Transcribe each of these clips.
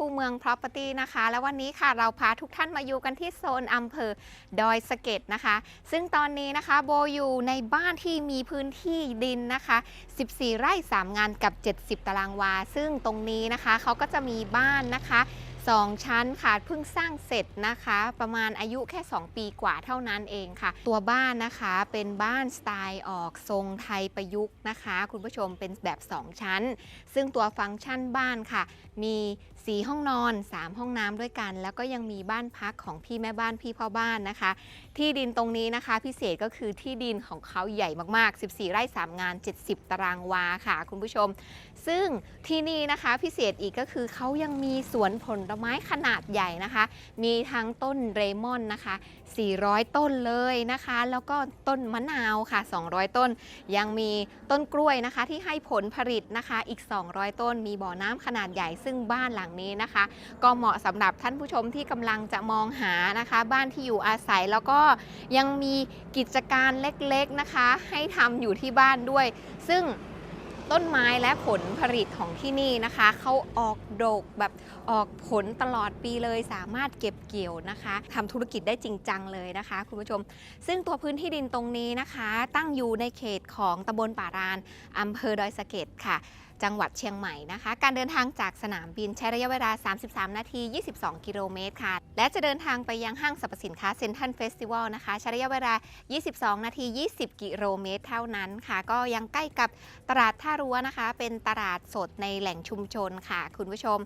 คูเมือง Property นะคะ แล้ววันนี้ค่ะเราพาทุกท่านมาอยู่กันที่โซนอำเภอดอยสะเก็ดนะคะ ซึ่งตอนนี้นะคะโบอยู่ในบ้านที่มีพื้นที่ดินนะคะ 14 ไร่ 3 งานกับ 70 ตารางวา ซึ่งตรงนี้นะคะเขาก็จะมีบ้านนะคะ 2 ชั้นค่ะเพิ่งสร้างเสร็จนะคะ ประมาณอายุแค่ 2 ปีกว่าเท่านั้นเองค่ะ ตัวบ้านนะคะเป็นบ้านสไตล์ออกทรงไทยประยุกต์นะคะ คุณผู้ชมเป็นแบบ 2 ชั้น ซึ่งตัวฟังก์ชันบ้านค่ะ มี 4 ห้องนอน 3 ห้องน้ำด้วยกัน แล้วก็ยังมีบ้านพักของพี่แม่บ้านพี่พ่อบ้านนะคะ ที่ดินตรงนี้นะคะ พิเศษก็คือที่ดินของเขาใหญ่มากๆ 14 ไร่ 3 งาน 70 ตารางวาค่ะ คุณผู้ชม ซึ่งที่นี่นะคะพิเศษอีกก็คือเขายังมีสวนผลไม้ขนาดใหญ่นะคะ มีทั้งต้นเรมอนนะคะ 400 ต้นเลยนะคะ แล้วก็ต้นมะนาวค่ะ 200 ต้น ยังมีต้นกล้วยนะคะ ที่ให้ผลผลิตนะคะอีก 200 ต้น มีบ่อน้ำขนาดใหญ่ซึ่งบ้านหลังนี้นะคะ ก็เหมาะสำหรับท่านผู้ชมที่กำลังจะมองหานะคะ บ้านที่อยู่อาศัยแล้วก็ยังมีกิจการเล็กๆนะคะ ให้ทำอยู่ที่บ้านด้วย ซึ่ง ต้นไม้และผลผลิตของที่นี่นะคะ เขาออกดกแบบออกผลตลอดปีเลย สามารถเก็บเกี่ยวนะคะทำธุรกิจได้จริงจังเลยนะคะ คุณผู้ชม ซึ่งตัวพื้นที่ดินตรงนี้นะคะ ตั้งอยู่ในเขตของตำบลป่ารานอำเภอดอยสะเก็ดค่ะจังหวัดเชียงใหม่นะคะ การเดินทางจากสนามบินใช้ระยะเวลา 33 นาที 22 กิโลเมตรค่ะ และจะเดินทางไปยังห้างสรรพสินค้าเซ็นทรัลเฟสติวัลนะคะ ใช้ระยะเวลา 22 นาที 20 กิโลเมตรเท่านั้นค่ะ ก็ยังใกล้กับตลาดท่ารั้วนะคะ เป็นตลาดสดในแหล่งชุมชนค่ะ คุณผู้ชม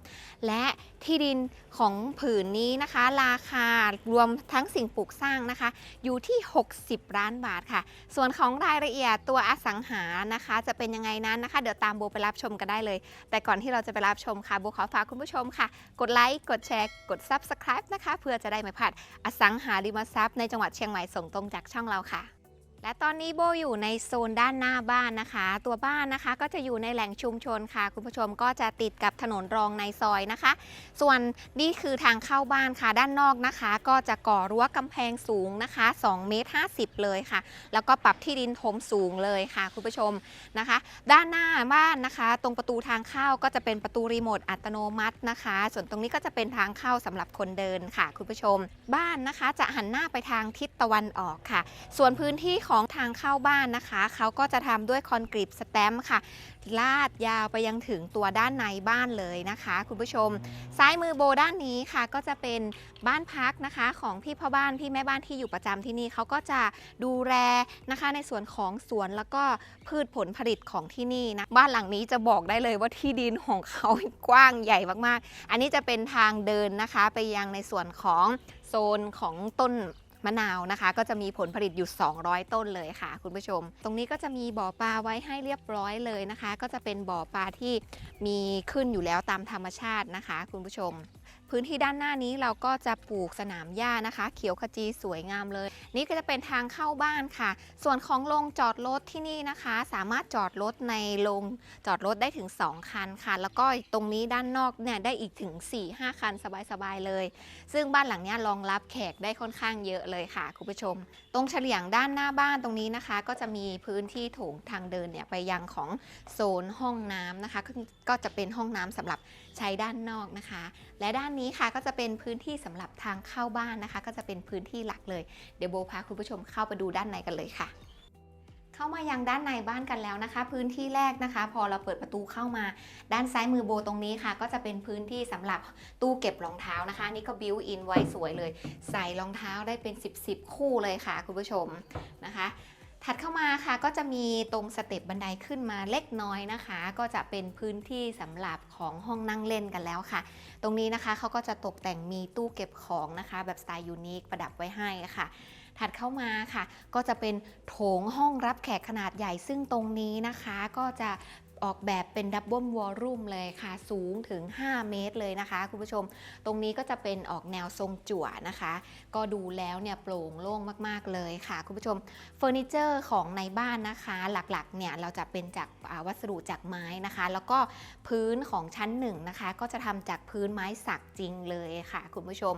และที่ดินของผืนนี้นะคะ ราคารวมทั้งสิ่งปลูกสร้างนะคะ อยู่ที่ 60 ล้านบาทค่ะ ส่วนของรายละเอียดตัวอสังหานะคะ จะเป็นยังไงนั้นนะคะ เดี๋ยวตามโบไปรับชมกันได้เลย แต่ก่อนที่เราจะไปรับชมค่ะโบขอฝากคุณผู้ชมค่ะ กดไลค์กดแชร์ กด Subscribe นะคะ เพื่อจะได้ไม่พลาดอสังหาริมทรัพย์ในจังหวัดเชียงใหม่ส่งตรงจากช่องเราค่ะ และตอนนี้โบอยู่ในโซนด้านหน้าบ้านนะคะ ตัวบ้านนะคะก็จะอยู่ในแหล่งชุมชนค่ะ คุณผู้ชมก็จะติดกับถนนรองในซอยนะคะ ส่วนนี่คือทางเข้าบ้านค่ะ ด้านนอกนะคะ ก็จะก่อรั้วกำแพงสูงนะคะ2เมตร50 เลยค่ะ แล้วก็ปรับที่ดินถมสูงเลยค่ะคุณผู้ชมนะคะ ด้านหน้าบ้านนะคะ ตรงประตูทางเข้าก็จะเป็นประตูรีโมทอัตโนมัตินะคะ ส่วนตรงนี้ก็จะเป็นทางเข้าสำหรับคนเดินค่ะ คุณผู้ชม บ้านนะคะจะหันหน้าไปทางทิศตะวันออกค่ะ ส่วนพื้นที่ของสองทางเข้าบ้านนะคะ เขาก็จะทำด้วยคอนกรีตสแตมป์ค่ะ ลาดยาวไปยังถึงตัวด้านในบ้านเลยนะคะ คุณผู้ชม ซ้ายมือโบด้านนี้ค่ะ ก็จะเป็นบ้านพักนะคะของพี่พ่อบ้านพี่แม่บ้านที่อยู่ประจำที่นี่เขาก็จะดูแลนะคะ ในส่วนของสวนแล้วก็พืชผลผลิตของที่นี่นะบ้านหลังนี้จะบอกได้เลยว่าที่ดินของเขากว้างใหญ่มากๆ อันนี้จะเป็นทางเดินนะคะ ไปยังในส่วนของโซนของต้น มะนาวนะคะ ก็จะมีผลผลิตอยู่ 200 ต้นเลยค่ะ คุณผู้ชม ตรงนี้ก็จะมีบ่อปลาไว้ให้เรียบร้อยเลยนะคะ ก็จะเป็นบ่อปลาที่มีขึ้นอยู่แล้วตามธรรมชาตินะคะ คุณผู้ชม พื้นที่ด้านหน้านี้เราก็จะปลูกสนามหญ้านะคะ เขียวขจีสวยงามเลย นี่ก็จะเป็นทางเข้าบ้านค่ะ ส่วนของโรงจอดรถที่นี่นะคะ สามารถจอดรถในโรงจอดรถได้ถึง 2 คันค่ะ แล้วก็ตรงนี้ด้านนอกเนี่ยได้อีกถึง 4-5 คันสบายๆเลย ซึ่งบ้านหลังนี้รองรับแขกได้ค่อนข้างเยอะเลยค่ะคุณผู้ชม ตรงเฉลียงด้านหน้าบ้านตรงนี้นะคะ ก็จะมีพื้นที่โถงทางเดินเนี่ยไปยังของโซนห้องน้ำนะคะก็ก็จะเป็นห้องน้ำสำหรับ ใช้ด้านนอกนะคะ และด้านนี้ค่ะก็จะเป็นพื้นที่สำหรับทางเข้าบ้านนะคะ ก็จะเป็นพื้นที่หลักเลย เดี๋ยวโบพาคุณผู้ชมเข้าไปดูด้านในกันเลยค่ะเข้ามายังด้านในบ้านกันแล้วนะคะ พื้นที่แรกนะคะ พอเราเปิดประตูเข้ามา ด้านซ้ายมือโบตรงนี้ค่ะ ก็จะเป็นพื้นที่สำหรับตู้เก็บรองเท้านะคะ นี่ก็บิวอินไว้สวยเลย ใส่รองเท้าได้เป็น 10บสคู่เลยค่ะ คุณผู้ชมนะคะ ถัดเข้ามาค่ะก็จะมีตรงสเต็ปบันไดขึ้นมาเล็กน้อยนะคะ ก็จะเป็นพื้นที่สำหรับของห้องนั่งเล่นกันแล้วค่ะ ตรงนี้นะคะเขาก็จะตกแต่งมีตู้เก็บของนะคะ แบบสไตล์ยูนิคประดับไว้ให้ค่ะ ถัดเข้ามาค่ะ ก็จะเป็นโถงห้องรับแขกขนาดใหญ่ซึ่งตรงนี้นะคะ ก็จะ ออกแบบเป็นดับเบิลวอลลุ่มเลยค่ะ สูงถึง 5 เมตรเลยนะคะ คุณผู้ชม ตรงนี้ก็จะเป็นออกแนวทรงจั่วนะคะ ก็ดูแล้วเนี่ยโปร่งโล่งมาก ๆ เลยค่ะ คุณผู้ชมเฟอร์นิเจอร์ของในบ้านนะคะ หลักๆเนี่ยเราจะเป็นจากวัสดุจากไม้นะคะ แล้วก็พื้นของชั้นหนึ่งนะคะ ก็จะทำจากพื้นไม้สักจริงเลยค่ะ คุณผู้ชม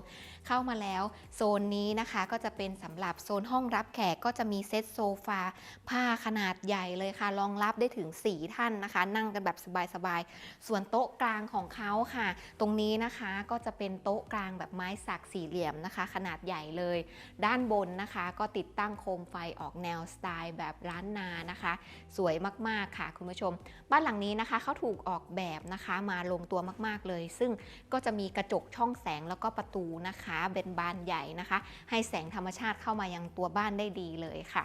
เข้ามาแล้วโซนนี้นะคะก็จะเป็นสำหรับโซนห้องรับแขกก็จะมีเซตโซฟาผ้าขนาดใหญ่เลยค่ะรองรับได้ถึง 4 ท่านนะคะนั่งกันแบบสบายๆ ส่วนโต๊ะกลางของเขาค่ะ ตรงนี้นะคะก็จะเป็นโต๊ะกลางแบบไม้สักสี่เหลี่ยมนะคะ ขนาดใหญ่เลย ด้านบนนะคะ ก็ติดตั้งโคมไฟออกแนวสไตล์แบบร้านนานะคะ สวยมากๆค่ะคุณผู้ชม บ้านหลังนี้นะคะเขาถูกออกแบบนะคะมาลงตัวมากๆเลย ซึ่งก็จะมีกระจกช่องแสงแล้วก็ประตูนะคะ เป็นบานใหญ่นะคะ ให้แสงธรรมชาติเข้ามายังตัวบ้านได้ดีเลยค่ะ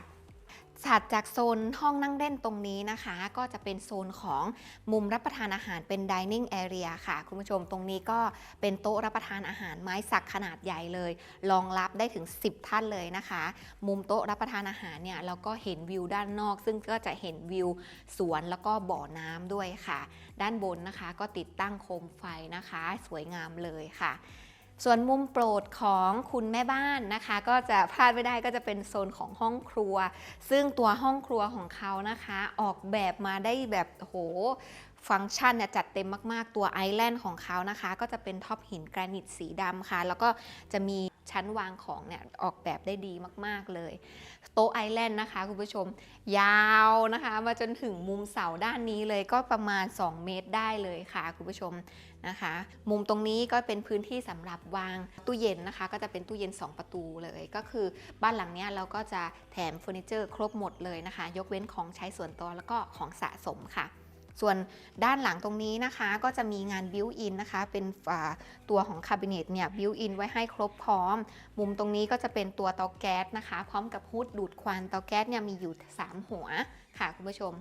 ถัดจากโซนห้องนั่งเล่นตรงนี้นะคะ ก็จะเป็นโซนของมุมรับประทานอาหารเป็น dining area ค่ะ คุณผู้ชมตรงนี้ก็เป็นโต๊ะรับประทานอาหารไม้สักขนาดใหญ่เลยรองรับได้ถึง 10 ท่านเลยนะคะ มุมโต๊ะรับประทานอาหารเนี่ยเราก็เห็นวิวด้านนอก ซึ่งก็จะเห็นวิวสวนแล้วก็บ่อน้ำด้วยค่ะ ด้านบนนะคะก็ติดตั้งโคมไฟนะคะ สวยงามเลยค่ะ ส่วนมุมโปรดของคุณแม่บ้านนะคะ ก็จะพลาดไม่ได้ก็จะเป็นโซนของห้องครัว ซึ่งตัวห้องครัวของเขานะคะ ออกแบบมาได้แบบโห ฟังก์ชันเนี่ยจัดเต็มมาก ๆ ตัวไอแลนด์ของเขานะคะ ก็จะเป็นท็อปหินแกรนิตสีดำค่ะ แล้วก็จะมีชั้นวางของเนี่ยออกแบบได้ดีมาก ๆ เลย โต๊ะไอแลนด์นะคะคุณผู้ชม ยาวนะคะ มาจนถึงมุมเสาด้านนี้เลยก็ประมาณ 2 เมตรได้เลยค่ะคุณผู้ชมนะคะ มุมตรงนี้ก็เป็นพื้นที่สำหรับวางตู้เย็นนะคะ ก็จะเป็นตู้เย็น 2 ประตูเลย ก็คือบ้านหลังเนี้ยเราก็จะแถมเฟอร์นิเจอร์ครบหมดเลยนะคะ ยกเว้นของใช้ส่วนตัวแล้วก็ของสะสมค่ะ ส่วนด้านหลังตรงนี้นะคะ ก็จะมีงานบิวอินนะคะ เป็นตัวของคาบิเนตเนี่ยบิวอินไว้ให้ครบพร้อม มุมตรงนี้ก็จะเป็นตัวเตาแก๊สนะคะ พร้อมกับฮูดดูดควันเตาแก๊สเนี่ยมีอยู่ 3 หัวค่ะคุณผู้ชม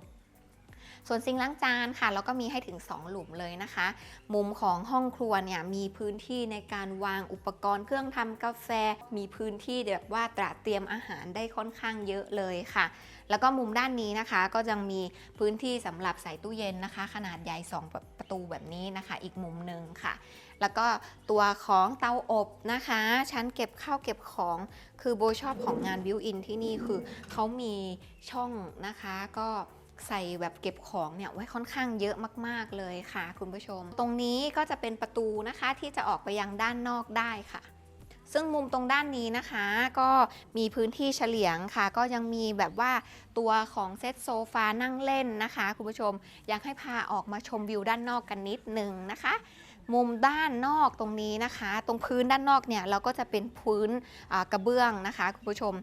ส่วนซิงล้างจานค่ะเราก็มีให้ถึง 2 หลุมเลยนะคะ มุมของห้องครัวเนี่ยมีพื้นที่ในการวางอุปกรณ์เครื่องทำกาแฟ มีพื้นที่แบบว่าตระเตรียมอาหารได้ค่อนข้างเยอะเลยค่ะ แล้วก็มุมด้านนี้นะคะ ก็ยังมีพื้นที่สำหรับใส่ตู้เย็นนะคะ ขนาดใหญ่ 2 ประตูแบบนี้นะคะ อีกมุมหนึ่งค่ะ แล้วก็ตัวของเตาอบนะคะ ชั้นเก็บข้าวเก็บของคือโบชอบของงานบิวอินที่นี่คือเขามีช่องนะคะก็ ใส่แบบเก็บของเนี่ยไว้ค่อนข้างเยอะมากๆเลยค่ะ คุณผู้ชม ตรงนี้ก็จะเป็นประตูนะคะที่จะออกไปยังด้านนอกได้ค่ะซึ่งมุมตรงด้านนี้นะคะก็มีพื้นที่เฉลียงค่ะ ก็ยังมีแบบว่าตัวของเซตโซฟานั่งเล่นนะคะ คุณผู้ชมอยากให้พาออกมาชมวิวด้านนอกกันนิดนึงนะคะ มุมด้านนอกตรงนี้นะคะ ตรงพื้นด้านนอกเนี่ยเราก็จะเป็นพื้นกระเบื้องนะคะคุณผู้ชม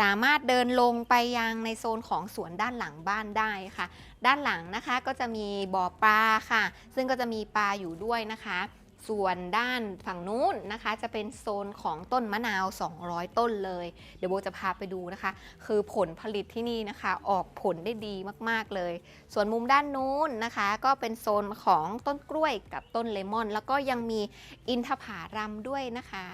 สามารถเดินลงไปยังในโซนของสวนด้านหลังบ้านได้ค่ะ ด้านหลังนะคะก็จะมีบ่อปลาค่ะ ซึ่งก็จะมีปลาอยู่ด้วยนะคะ ส่วนด้านฝั่งนู้นนะคะ จะเป็นโซนของต้นมะนาว 200 ต้นเลย เดี๋ยวโบจะพาไปดูนะคะ คือผลผลิตที่นี่นะคะ ออกผลได้ดีมากๆเลย ส่วนมุมด้านนู้นนะคะ ก็เป็นโซนของต้นกล้วยกับต้นเลมอน แล้วก็ยังมีอินทผารัมด้วยนะคะ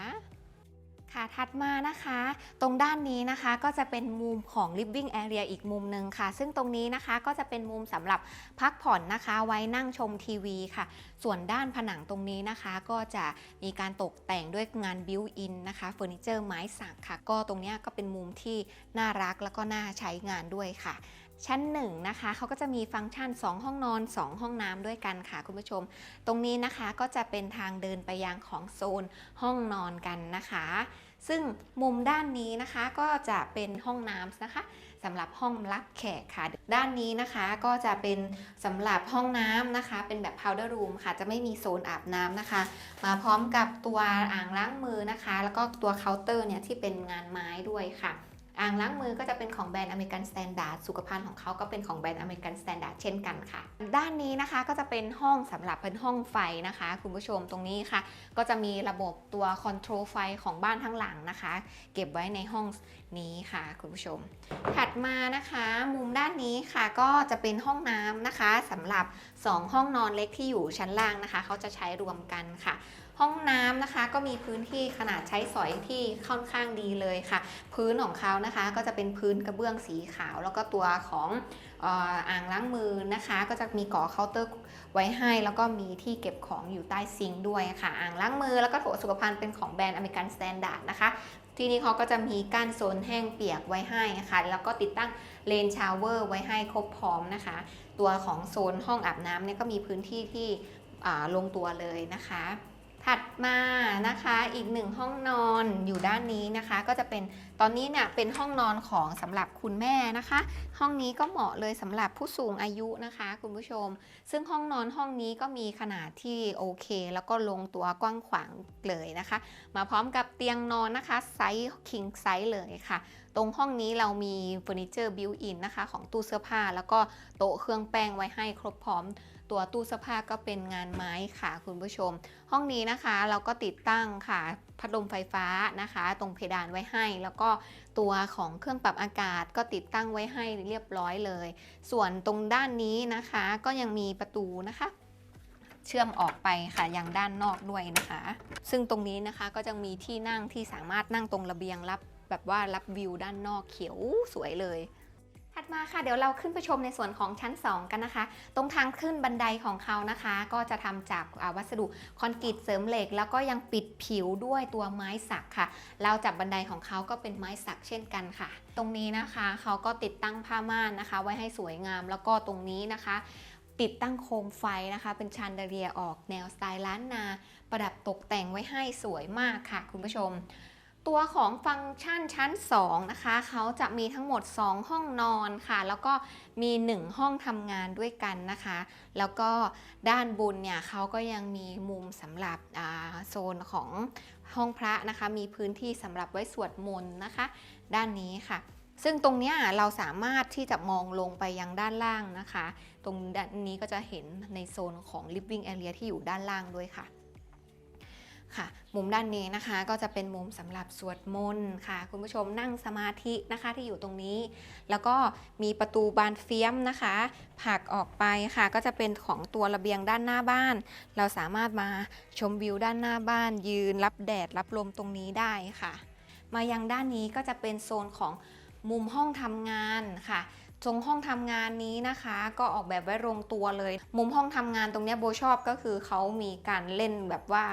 ค่ะถัดมานะคะ ตรงด้านนี้นะคะก็จะเป็นมุมของ living area อีกมุมหนึ่งค่ะ ซึ่งตรงนี้นะคะก็จะเป็นมุมสำหรับพักผ่อนนะคะ ไว้นั่งชมทีวีค่ะ ส่วนด้านผนังตรงนี้นะคะ ก็จะมีการตกแต่งด้วยงานบิวอินนะคะเฟอร์นิเจอร์ไม้สักค่ะ ก็ตรงนี้ก็เป็นมุมที่น่ารักแล้วก็น่าใช้งานด้วยค่ะชั้นหนึ่งนะคะเขาก็จะมีฟังก์ชัน 2 ห้องนอน 2 ห้องน้ำด้วยกันค่ะคุณผู้ชม ตรงนี้นะคะก็จะเป็นทางเดินไปยังของโซนห้องนอนกันนะคะ ซึ่งมุมด้านนี้นะคะก็จะเป็นห้องน้ำนะคะสำหรับห้องรับแขกค่ะ ด้านนี้นะคะก็จะเป็นสำหรับห้องน้ำนะคะ เป็นแบบ powder room ค่ะ จะไม่มีโซนอาบน้ำนะคะ มาพร้อมกับตัวอ่างล้างมือนะคะ แล้วก็ตัวเคาน์เตอร์เนี่ยที่เป็นงานไม้ด้วยค่ะ อ่างล้างมือก็จะเป็นของแบรนด์อเมริกันสแตนดาร์ดสุขภัณฑ์ของเขาก็เป็นของแบรนด์อเมริกันสแตนดาร์ดเช่นกันค่ะ ด้านนี้นะคะก็จะเป็นห้องสำหรับเป็นห้องไฟนะคะ คุณผู้ชมตรงนี้ค่ะ ก็จะมีระบบตัวคอนโทรลไฟของบ้านทั้งหลังนะคะ เก็บไว้ในห้องนี้ค่ะ คุณผู้ชม ถัดมานะคะ มุมด้านนี้ค่ะก็จะเป็นห้องน้ำนะคะสำหรับ 2 ห้องนอนเล็กที่อยู่ชั้นล่างนะคะเขาจะใช้รวมกันค่ะ ห้องน้ำนะคะก็มีพื้นที่ขนาดใช้สอยที่ค่อนข้างดีเลยค่ะ พื้นของเขานะคะก็จะเป็นพื้นกระเบื้องสีขาว แล้วก็ตัวของอ่ออ่างล้างมือนะคะ ก็จะมีก่อเคาน์เตอร์ไว้ให้ แล้วก็มีที่เก็บของอยู่ใต้ซิงค์ด้วยค่ะ อ่างล้างมือแล้วก็โถสุขภัณฑ์เป็นของแบรนด์อเมริกันสแตนดาร์ดนะคะที่นี่เขาก็จะมีกั้นโซนแห้งเปียกไว้ให้นะคะแล้วก็ติดตั้งเลนชาวเวอร์ไว้ให้ครบพร้อมนะคะ ตัวของโซนห้องอาบน้ำเนี่ยก็มีพื้นที่ที่ลงตัวเลยนะคะ ถัดมานะคะอีกหนึ่งห้องนอนอยู่ด้านนี้นะคะ ก็จะเป็นตอนนี้เนี่ยเป็นห้องนอนของสำหรับคุณแม่นะคะ ห้องนี้ก็เหมาะเลยสำหรับผู้สูงอายุนะคะ คุณผู้ชม ซึ่งห้องนอนห้องนี้ก็มีขนาดที่โอเค แล้วก็ลงตัวกว้างขวางเลยนะคะ มาพร้อมกับเตียงนอนนะคะไซส์คิงไซส์เลยค่ะ ตรงห้องนี้เรามีเฟอร์นิเจอร์บิวอินนะคะของตู้เสื้อผ้า แล้วก็โต๊ะเครื่องแป้งไว้ให้ครบพร้อม ตัวตู้เสื้อผ้าก็เป็นงานไม้ค่ะคุณผู้ชม ห้องนี้นะคะเราก็ติดตั้งค่ะพัดลมไฟฟ้านะคะ ตรงเพดานไว้ให้ แล้วก็ตัวของเครื่องปรับอากาศก็ติดตั้งไว้ให้เรียบร้อยเลย ส่วนตรงด้านนี้นะคะก็ยังมีประตูนะคะเชื่อมออกไปค่ะยังด้านนอกด้วยนะคะ ซึ่งตรงนี้นะคะก็จะมีที่นั่งที่สามารถนั่งตรงระเบียงรับแบบว่ารับวิวด้านนอกเขียวสวยเลย ถัดมาค่ะเดี๋ยวเราขึ้นไปชมในส่วนของชั้น 2 กันนะคะ ตรงทางขึ้นบันไดของเขานะคะ ก็จะทำจากวัสดุคอนกรีตเสริมเหล็ก แล้วก็ยังปิดผิวด้วยตัวไม้สักค่ะเราวจับบันไดของเขาก็เป็นไม้สักเช่นกันค่ะ ตรงนี้นะคะเขาก็ติดตั้งผ้าม่านนะคะ ไว้ให้สวยงามแล้วก็ตรงนี้นะคะ ติดตั้งโคมไฟนะคะ เป็นชันเดเลียออกแนวสไตล์ล้านนา ประดับตกแต่งไว้ให้สวยมากค่ะ คุณผู้ชม ตัวของฟังก์ชันชั้น 2 นะคะ เขาจะมีทั้งหมด 2 ห้องนอนค่ะ แล้วก็มี 1 ห้องทำงานด้วยกันนะคะ แล้วก็ด้านบนเนี่ยเขาก็ยังมีมุมสำหรับโซนของห้องพระนะคะ มีพื้นที่สำหรับไว้สวดมนต์นะคะ ด้านนี้ค่ะ ซึ่งตรงนี้เราสามารถที่จะมองลงไปยังด้านล่างนะคะ ตรงด้านนี้ก็จะเห็นในโซนของ living area ที่อยู่ด้านล่างด้วยค่ะ ค่ะ มุมด้านนี้นะคะก็จะเป็นมุมสำหรับสวดมนต์ค่ะ คุณผู้ชมนั่งสมาธินะคะที่อยู่ตรงนี้ แล้วก็มีประตูบานเฟียมนะคะผักออกไปค่ะก็จะเป็นของตัวระเบียงด้านหน้าบ้าน เราสามารถมาชมวิวด้านหน้าบ้าน ยืนรับแดดรับลมตรงนี้ได้ค่ะ มายังด้านนี้ก็จะเป็นโซนของมุมห้องทำงานค่ะ ตรงห้องทำงานนี้นะคะ ก็ออกแบบไว้ลงตัวเลย มุมห้องทำงานตรงเนี้ยโบชอบก็คือเขามีการเล่นแบบว่า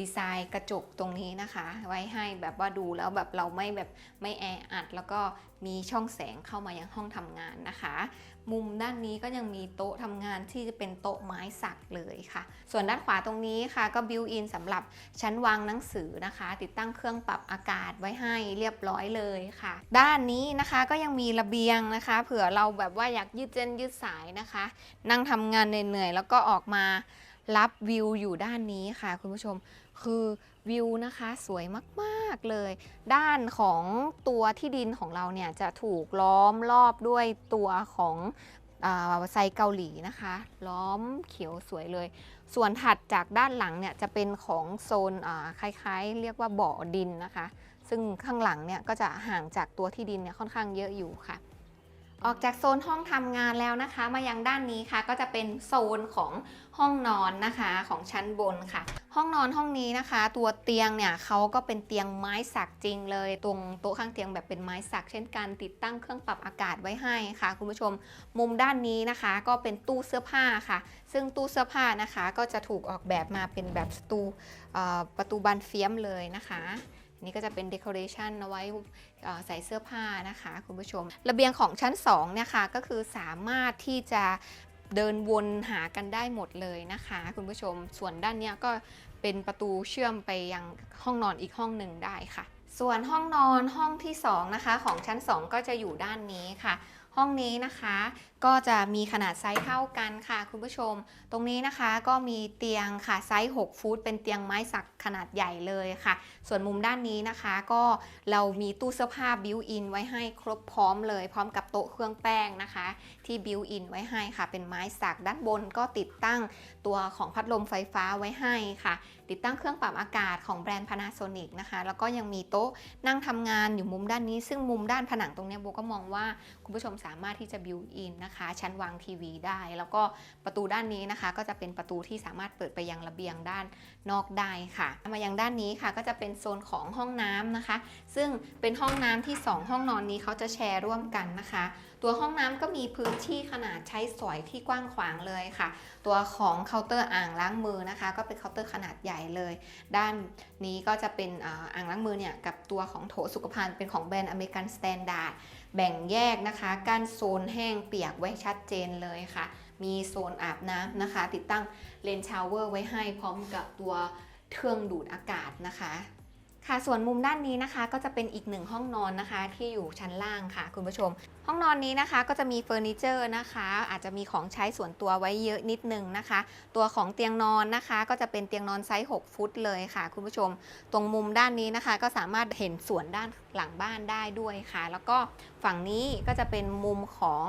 ดีไซน์กระจกตรงนี้นะคะ ไว้ให้แบบว่าดูแล้วแบบเราไม่แบบไม่แออัด แล้วก็มีช่องแสงเข้ามายังห้องทำงานนะคะ มุมด้านนี้ก็ยังมีโต๊ะทำงานที่จะเป็นโต๊ะไม้สักเลยค่ะ ส่วนด้านขวาตรงนี้ค่ะก็บิวอินสำหรับชั้นวางหนังสือนะคะ ติดตั้งเครื่องปรับอากาศไว้ให้เรียบร้อยเลยค่ะ ด้านนี้นะคะก็ยังมีระเบียงนะคะ เผื่อเราแบบว่าอยากยืดเส้นยืดสายนะคะ นั่งทำงานเหนื่อยๆแล้วก็ออกมารับวิวอยู่ด้านนี้ค่ะ คุณผู้ชมคือ วิวนะคะสวยมากๆเลย ด้านของตัวที่ดินของเราเนี่ยจะถูกล้อมรอบด้วยตัวของอไซเกาหลีนะคะ ล้อมเขียวสวยเลย ส่วนถัดจากด้านหลังเนี่ยจะเป็นของโซนคล้ายๆ เรียกว่าบ่อดินนะคะ ซึ่งข้างหลังเนี่ยก็จะห่างจากตัวที่ดินเนี่ยค่อนข้างเยอะอยู่ค่ะ ออกจากโซนห้องทำงานแล้วนะคะ มายังด้านนี้ค่ะ ก็จะเป็นโซนของห้องนอนนะคะของชั้นบนค่ะ ห้องนอนห้องนี้นะคะ ตัวเตียงเนี่ยเขาก็เป็นเตียงไม้สักจริงเลย ตรงโต๊ะข้างเตียงแบบเป็นไม้สัก เช่นกันติดตั้งเครื่องปรับอากาศไว้ให้ค่ะ คุณผู้ชมมุมด้านนี้นะคะ ก็เป็นตู้เสื้อผ้าค่ะ ซึ่งตู้เสื้อผ้านะคะ ก็จะถูกออกแบบมาเป็นแบบสตูประตูบานเฟียมเลยนะคะ นี่ก็จะเป็นเดคอเรชันเอาไว้ใส่เสื้อผ้านะคะคุณผู้ชม ระเบียงของชั้น2เนี่ยค่ะก็คือสามารถที่จะเดินวนหากันได้หมดเลยนะคะ คุณผู้ชม ส่วนด้านเนี้ยก็เป็นประตูเชื่อมไปยังห้องนอนอีกห้องหนึ่งได้ค่ะ ส่วนห้องนอนห้องที่2นะคะของชั้น 2 ก็จะอยู่ด้านนี้ค่ะ ห้องนี้นะคะ ก็จะมีขนาดไซส์เท่ากันค่ะ คุณผู้ชม ตรงนี้นะคะก็มีเตียงค่ะไซส์ 6 ฟุต เป็นเตียงไม้สักขนาดใหญ่เลยค่ะ ส่วนมุมด้านนี้นะคะก็เรามีตู้เสื้อผ้าบิวอินไว้ให้ครบพร้อมเลย พร้อมกับโต๊ะเครื่องแป้งนะคะ ที่บิวอินไว้ให้ค่ะ เป็นไม้สักด้านบนก็ติดตั้งตัวของพัดลมไฟฟ้าไว้ให้ค่ะ ติดตั้งเครื่องปรับอากาศของแบรนด์ Panasonic นะคะ แล้วก็ยังมีโต๊ะนั่งทำงานอยู่มุมด้านนี้ ซึ่งมุมด้านผนังตรงนี้โบก็มองว่าคุณผู้ชมสามารถที่จะบิวอินนะคะชั้นวางทีวีได้ แล้วก็ประตูด้านนี้นะคะ ก็จะเป็นประตูที่สามารถเปิดไปยังระเบียงด้านนอกได้ค่ะ มายังด้านนี้ค่ะ ก็จะเป็นโซนของห้องน้ำนะคะ ซึ่งเป็นห้องน้ำที่ 2 ห้องนอนนี้เขาจะแชร์ร่วมกันนะคะ ตัวห้องน้ำก็มีพื้นที่ขนาดใช้สอยที่กว้างขวางเลยค่ะ ตัวของเคาน์เตอร์อ่างล้างมือนะคะ ก็เป็นเคาน์เตอร์ขนาดใหญ่เลย ด้านนี้ก็จะเป็นอ่าอ่างล้างมือเนี่ยกับตัวของโถสุขภัณฑ์เป็นของแบรนด์อเมริกันสแตนดาร์ดแบ่งแยกนะคะกั้นโซนแห้งเปียกไว้ชัดเจนเลยค่ะ มีโซนอาบน้ำนะคะ ติดตั้งเลนชาวเวอร์ไว้ให้พร้อมกับตัวเครื่องดูดอากาศนะคะ ค่ะส่วนมุมด้านนี้นะคะก็จะเป็นอีกหนึ่งห้องนอนนะคะ ที่อยู่ชั้นล่างค่ะ คุณผู้ชม ห้องนอนนี้นะคะก็จะมีเฟอร์นิเจอร์นะคะ อาจจะมีของใช้ส่วนตัวไว้เยอะนิดนึงนะคะ ตัวของเตียงนอนนะคะ ก็จะเป็นเตียงนอนไซส์ 6 ฟุตเลยค่ะ คุณผู้ชม ตรงมุมด้านนี้นะคะ ก็สามารถเห็นสวนด้านหลังบ้านได้ด้วยค่ะ แล้วก็ฝั่งนี้ก็จะเป็นมุมของ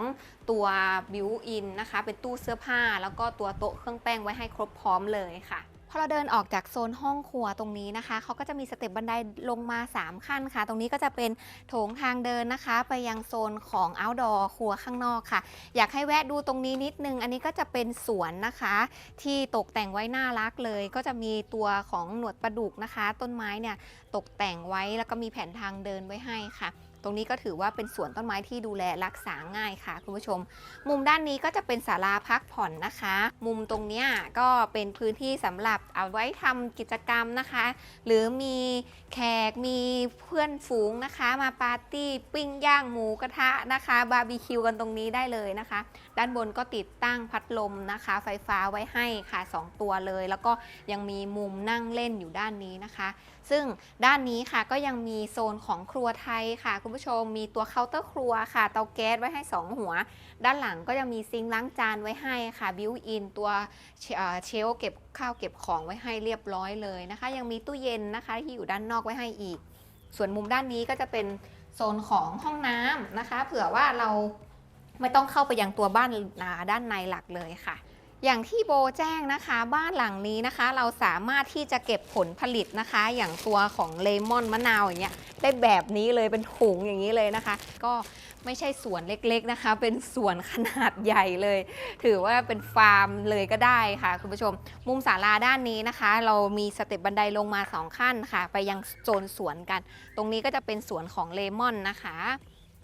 ตัวบิวอินนะคะ เป็นตู้เสื้อผ้า แล้วก็ตัวโต๊ะเครื่องแป้งไว้ให้ครบพร้อมเลยค่ะ พอเราเดินออกจากโซนห้องครัวตรงนี้นะคะเขาก็จะมีสเต็ปบันไดลงมา 3 ขั้นค่ะ ตรงนี้ก็จะเป็นโถงทางเดินนะคะ ไปยังโซนของ outdoor ครัวข้างนอกค่ะ อยากให้แวะดูตรงนี้นิดนึง อันนี้ก็จะเป็นสวนนะคะ ที่ตกแต่งไว้น่ารักเลย ก็จะมีตัวของหนวดปลาดุกนะคะ ต้นไม้เนี่ยตกแต่งไว้แล้วก็มีแผนทางเดินไว้ให้ค่ะ ตรงนี้ก็ถือว่าเป็นสวนต้นไม้ที่ดูแลรักษาง่ายค่ะ คุณผู้ชม มุมด้านนี้ก็จะเป็นศาลาพักผ่อนนะคะ มุมตรงนี้ก็เป็นพื้นที่สำหรับเอาไว้ทำกิจกรรมนะคะ หรือมีแขกมีเพื่อนฝูงนะคะ มาปาร์ตี้ปิ้งย่างหมูกระทะนะคะ บาร์บีคิวกันตรงนี้ได้เลยนะคะ ด้านบนก็ติดตั้งพัดลมนะคะ ไฟฟ้าไว้ให้ค่ะ 2 ตัวเลย แล้วก็ยังมีมุมนั่งเล่นอยู่ด้านนี้นะคะ ซึ่งด้านนี้ค่ะก็ยังมีโซนของครัวไทยค่ะ คุณผู้ชมมีตัวเคาน์เตอร์ครัวค่ะ เตาแก๊สไว้ให้ 2 หัว ด้านหลังก็ยังมีซิงค์ล้างจานไว้ให้ค่ะบิวอินตัวเชลเก็บข้าวเก็บของไว้ให้เรียบร้อยเลยนะคะ ยังมีตู้เย็นนะคะที่อยู่ด้านนอกไว้ให้อีก ส่วนมุมด้านนี้ก็จะเป็นโซนของห้องน้ำนะคะ เผื่อว่าเราไม่ต้องเข้าไปยังตัวบ้านอ่าด้านในหลักเลยค่ะ อย่างที่โบแจ้งนะคะบ้านหลังนี้นะคะ เราสามารถที่จะเก็บผลผลิตนะคะ อย่างตัวของเลมอนมะนาวอย่างเงี้ยได้แบบนี้เลยเป็นถุงอย่างนี้เลยนะคะ ก็ไม่ใช่สวนเล็กๆนะคะ เป็นสวนขนาดใหญ่เลย ถือว่าเป็นฟาร์มเลยก็ได้ค่ะ คุณผู้ชม มุมศาลาด้านนี้นะคะ เรามีสเต็ปบันไดลงมา 2 ขั้นค่ะ ไปยังโซนสวนกัน ตรงนี้ก็จะเป็นสวนของเลมอนนะคะ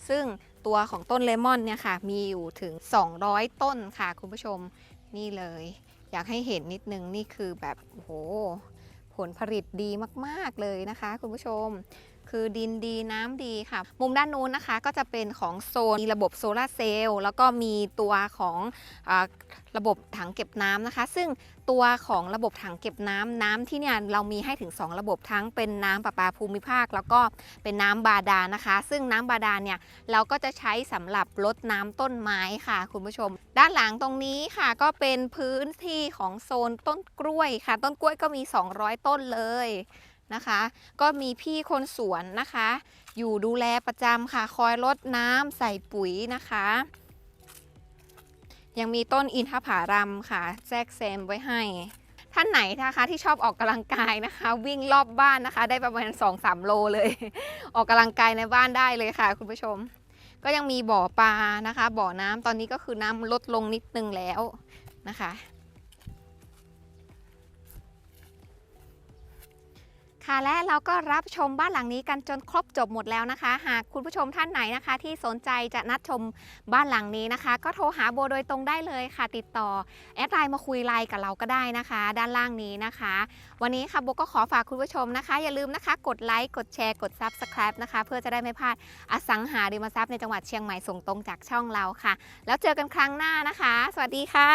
ซึ่งตัวของต้นเลมอนเนี่ยค่ะมีอยู่ถึง 200 ต้นค่ะคุณผู้ชม นี่เลย อยากให้เห็นนิดนึงนี่คือแบบโอ้โหผลผลิตดีมาก ๆ เลยนะคะ คุณผู้ชม คือดินดีน้ำดีค่ะ มุมด้านนู้นนะคะก็จะเป็นของโซนมีระบบโซลาร์เซลล์แล้วก็มีตัวของอระบบถังเก็บน้ำนะคะ ซึ่งตัวของระบบถังเก็บน้ำน้ำที่เนี่ยเรามีให้ถึง 2 ระบบทั้งเป็นน้ำประปาภูมิภาค แล้วก็เป็นน้ำบาดาลนะคะ ซึ่งน้ำบาดาลเนี่ยเราก็จะใช้สำหรับลดน้ำต้นไม้ค่ะ คุณผู้ชม ด้านหลังตรงนี้ค่ะ ก็เป็นพื้นที่ของโซนต้นกล้วยค่ะ ต้นกล้วยก็มี 200 ต้นเลย นะคะ ก็มีพี่คนสวนนะคะ อยู่ดูแลประจำค่ะ คอยรดน้ำใส่ปุ๋ยนะคะ ยังมีต้นอินทผารัมค่ะ แทรกแซมไว้ให้ท่านไหนนะคะที่ชอบออกกำลังกายนะคะ วิ่งรอบบ้านนะคะ ได้ประมาณ2-3โลเลย ออกกำลังกายในบ้านได้เลยค่ะ คุณผู้ชม ก็ยังมีบ่อปลานะคะ บ่อน้ำตอนนี้ก็คือน้ำลดลงนิดนึงแล้วนะคะ ค่ะและเราก็รับชมบ้านหลังนี้กันจนครบจบหมดแล้วนะคะ หากคุณผู้ชมท่านไหนนะคะ ที่สนใจจะนัดชมบ้านหลังนี้นะคะ ก็โทรหาโบโดยตรงได้เลยค่ะ ติดต่อแอดไลน์มาคุยไลน์กับเราก็ได้นะคะ ด้านล่างนี้นะคะ วันนี้ค่ะโบก็ขอฝากคุณผู้ชมนะคะ อย่าลืมนะคะ กดไลค์กดแชร์กด Subscribe นะคะ เพื่อจะได้ไม่พลาดอสังหาริมทรัพย์ในจังหวัดเชียงใหม่ส่งตรงจากช่องเราค่ะ แล้วเจอกันครั้งหน้านะคะ สวัสดีค่ะ